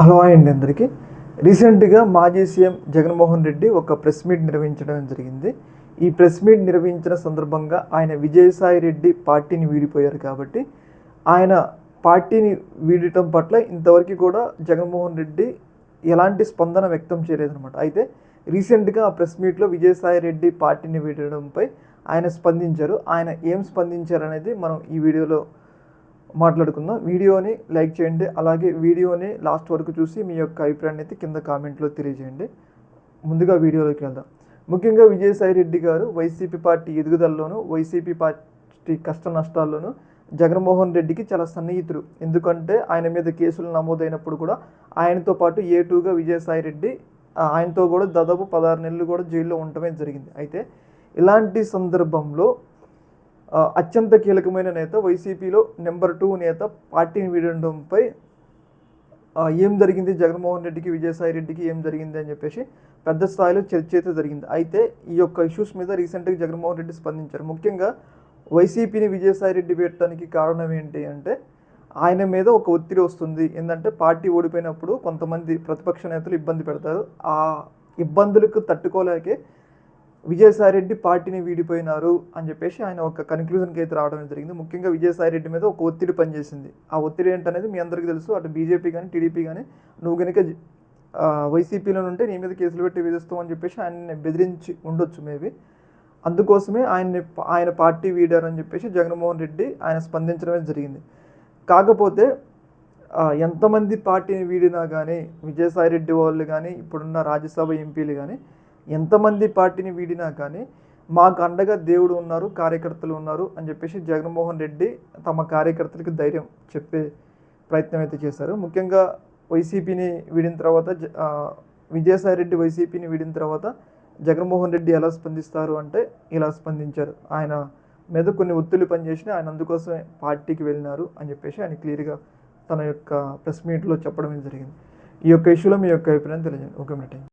Hello అండి అందరికీ. రీసెంట్గా మాజీ సీఎం జగన్మోహన్ రెడ్డి ఒక ప్రెస్ మీట్ నిర్వహించడం జరిగింది. ఈ ప్రెస్ మీట్ నిర్వహించిన సందర్భంగా ఆయన విజయసాయి రెడ్డి పార్టీని వీడిపోయారు కాబట్టి ఆయన పార్టీని వీడటం పట్ల ఇంతవరకు కూడా జగన్మోహన్ రెడ్డి ఎలాంటి స్పందన వ్యక్తం చేయలేదన్నమాట. అయితే రీసెంట్గా ఆ ప్రెస్ మీట్లో విజయసాయి రెడ్డి పార్టీని వీడడంపై ఆయన స్పందించారు. ఆయన ఏం స్పందించారు అనేది మనం ఈ వీడియోలో మాట్లాడుకుందాం. వీడియోని లైక్ చేయండి. అలాగే వీడియోని లాస్ట్ వరకు చూసి మీ యొక్క అభిప్రాయాన్ని అయితే కింద కామెంట్లో తెలియజేయండి. ముందుగా వీడియోలోకి వెళ్దాం. ముఖ్యంగా విజయసాయి రెడ్డి గారు వైసీపీ పార్టీ ఎదుగుదలలోను వైసీపీ పార్టీ కష్ట నష్టాల్లోనూ జగన్మోహన్ రెడ్డికి చాలా సన్నిహితుడు. ఎందుకంటే ఆయన మీద కేసులు నమోదైనప్పుడు కూడా ఆయనతో పాటు ఏ టూగా విజయసాయి రెడ్డి ఆయనతో కూడా దాదాపు పదహారు నెలలు కూడా జైల్లో ఉండటమే జరిగింది. అయితే ఇలాంటి సందర్భంలో అత్యంత కీలకమైన నేత వైసీపీలో నెంబర్ టూ నేత పార్టీని వీడడంపై ఏం జరిగింది? జగన్మోహన్ రెడ్డికి విజయసాయి రెడ్డికి ఏం జరిగింది అని చెప్పేసి పెద్ద స్థాయిలో చర్చ అయితే జరిగింది. అయితే ఈ యొక్క ఇష్యూస్ మీద రీసెంట్గా జగన్మోహన్ రెడ్డి స్పందించారు. ముఖ్యంగా వైసీపీని విజయసాయి రెడ్డి పెట్టడానికి కారణం ఏంటి అంటే ఆయన మీద ఒక ఒత్తిడి వస్తుంది. ఏంటంటే పార్టీ ఓడిపోయినప్పుడు కొంతమంది ప్రతిపక్ష నేతలు ఇబ్బంది పెడతారు. ఆ ఇబ్బందులకు తట్టుకోలేకే విజయసాయి రెడ్డి పార్టీని వీడిపోయినారు అని చెప్పేసి ఆయన ఒక కన్క్లూజన్కి అయితే రావడం జరిగింది. ముఖ్యంగా విజయసాయి రెడ్డి మీద ఒక ఒత్తిడి పనిచేసింది. ఆ ఒత్తిడి ఏంటనేది మీ అందరికీ తెలుసు. అటు బీజేపీ కానీ టీడీపీ కానీ నువ్వు కనుక వైసీపీలో ఉంటే నీ మీద కేసులు పెట్టి విధిస్తావు అని చెప్పేసి ఆయన బెదిరించి ఉండొచ్చు మేబీ. అందుకోసమే ఆయన్ని ఆయన పార్టీ వీడారని చెప్పేసి జగన్మోహన్ రెడ్డి ఆయన స్పందించడమే జరిగింది. కాకపోతే ఎంతమంది పార్టీని వీడినా కానీ విజయసాయి రెడ్డి వాళ్ళు కానీ ఇప్పుడున్న రాజ్యసభ ఎంపీలు కానీ ఎంతమంది పార్టీని వీడినా కానీ మాకు అండగా దేవుడు ఉన్నారు కార్యకర్తలు ఉన్నారు అని చెప్పేసి జగన్మోహన్ రెడ్డి తమ కార్యకర్తలకు ధైర్యం చెప్పే ప్రయత్నం అయితే చేశారు. ముఖ్యంగా వైసీపీని వీడిన తర్వాత జ- విజయసాయి రెడ్డి వైసీపీని వీడిన తర్వాత జగన్మోహన్ రెడ్డి ఎలా స్పందిస్తారు అంటే ఇలా స్పందించారు. ఆయన మీద కొన్ని ఒత్తిళ్ళు పనిచేసిన ఆయన అందుకోసమే పార్టీకి వెళ్ళినారు అని చెప్పేసి ఆయన క్లియర్గా తన యొక్క ప్రెస్ మీట్లో చెప్పడం జరిగింది. ఈ యొక్క ఇష్యూలో మీ యొక్క అభిప్రాయం తెలియజేయండి. Okay minute